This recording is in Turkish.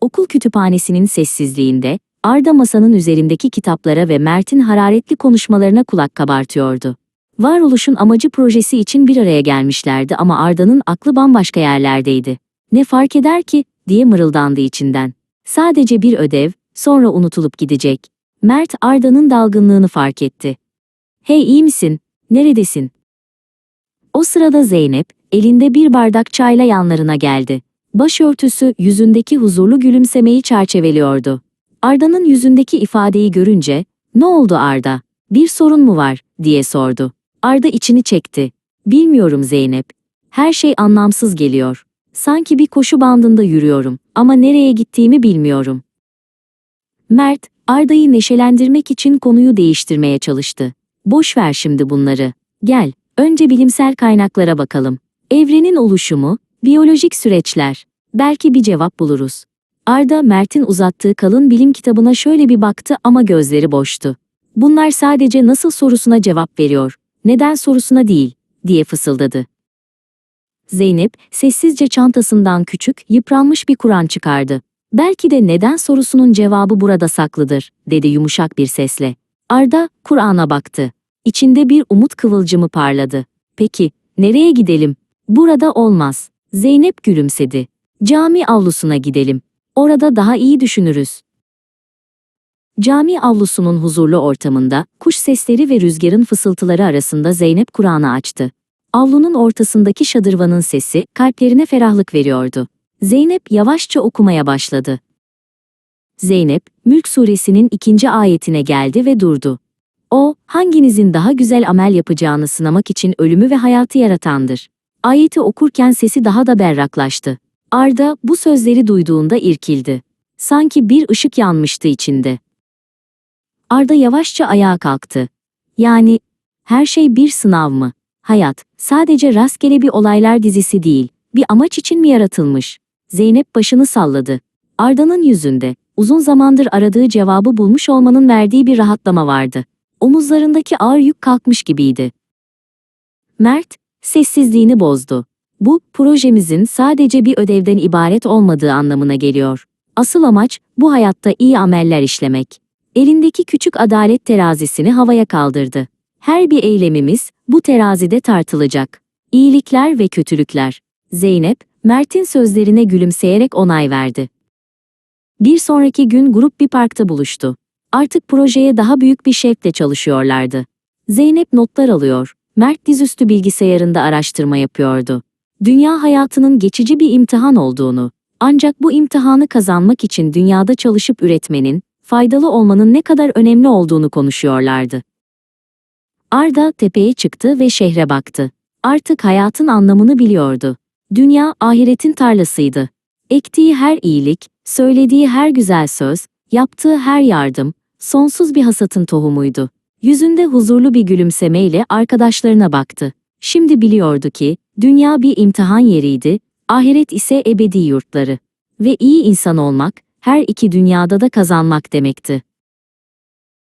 Okul kütüphanesinin sessizliğinde, Arda masanın üzerindeki kitaplara ve Mert'in hararetli konuşmalarına kulak kabartıyordu. Varoluşun amacı projesi için bir araya gelmişlerdi ama Arda'nın aklı bambaşka yerlerdeydi. Ne fark eder ki, diye mırıldandı içinden. Sadece bir ödev, sonra unutulup gidecek. Mert Arda'nın dalgınlığını fark etti. Hey iyi misin? Neredesin? O sırada Zeynep, elinde bir bardak çayla yanlarına geldi. Başörtüsü yüzündeki huzurlu gülümsemeyi çerçeveliyordu. Arda'nın yüzündeki ifadeyi görünce, "Ne oldu Arda? Bir sorun mu var?" diye sordu. Arda içini çekti. "Bilmiyorum Zeynep. Her şey anlamsız geliyor. Sanki bir koşu bandında yürüyorum ama nereye gittiğimi bilmiyorum." Mert, Arda'yı neşelendirmek için konuyu değiştirmeye çalıştı. "Boş ver şimdi bunları. Gel, önce bilimsel kaynaklara bakalım. Evrenin oluşumu, biyolojik süreçler. Belki bir cevap buluruz." Arda Mert'in uzattığı kalın bilim kitabına şöyle bir baktı ama gözleri boştu. Bunlar sadece nasıl sorusuna cevap veriyor, neden sorusuna değil, diye fısıldadı. Zeynep, sessizce çantasından küçük, yıpranmış bir Kur'an çıkardı. Belki de neden sorusunun cevabı burada saklıdır, dedi yumuşak bir sesle. Arda, Kur'an'a baktı. İçinde bir umut kıvılcımı parladı. Peki, nereye gidelim? Burada olmaz. Zeynep gülümsedi. Cami avlusuna gidelim. Orada daha iyi düşünürüz. Cami avlusunun huzurlu ortamında, kuş sesleri ve rüzgarın fısıltıları arasında Zeynep Kur'an'ı açtı. Avlunun ortasındaki şadırvanın sesi, kalplerine ferahlık veriyordu. Zeynep yavaşça okumaya başladı. Zeynep, Mülk suresinin ikinci ayetine geldi ve durdu. O, hanginizin daha güzel amel yapacağını sınamak için ölümü ve hayatı yaratandır. Ayeti okurken sesi daha da berraklaştı. Arda bu sözleri duyduğunda irkildi. Sanki bir ışık yanmıştı içinde. Arda yavaşça ayağa kalktı. Yani her şey bir sınav mı? Hayat sadece rastgele bir olaylar dizisi değil, bir amaç için mi yaratılmış? Zeynep başını salladı. Arda'nın yüzünde uzun zamandır aradığı cevabı bulmuş olmanın verdiği bir rahatlama vardı. Omuzlarındaki ağır yük kalkmış gibiydi. Mert sessizliğini bozdu. Bu, projemizin sadece bir ödevden ibaret olmadığı anlamına geliyor. Asıl amaç, bu hayatta iyi ameller işlemek. Elindeki küçük adalet terazisini havaya kaldırdı. Her bir eylemimiz, bu terazide tartılacak. İyilikler ve kötülükler. Zeynep, Mert'in sözlerine gülümseyerek onay verdi. Bir sonraki gün grup bir parkta buluştu. Artık projeye daha büyük bir şevkle çalışıyorlardı. Zeynep notlar alıyor, Mert dizüstü bilgisayarında araştırma yapıyordu dünya hayatının geçici bir imtihan olduğunu, ancak bu imtihanı kazanmak için dünyada çalışıp üretmenin, faydalı olmanın ne kadar önemli olduğunu konuşuyorlardı. Arda tepeye çıktı ve şehre baktı. Artık hayatın anlamını biliyordu. Dünya ahiretin tarlasıydı. Ektiği her iyilik, söylediği her güzel söz, yaptığı her yardım, sonsuz bir hasatın tohumuydu. Yüzünde huzurlu bir gülümsemeyle arkadaşlarına baktı. Şimdi biliyordu ki, dünya bir imtihan yeriydi, ahiret ise ebedi yurtları. Ve iyi insan olmak, her iki dünyada da kazanmak demekti.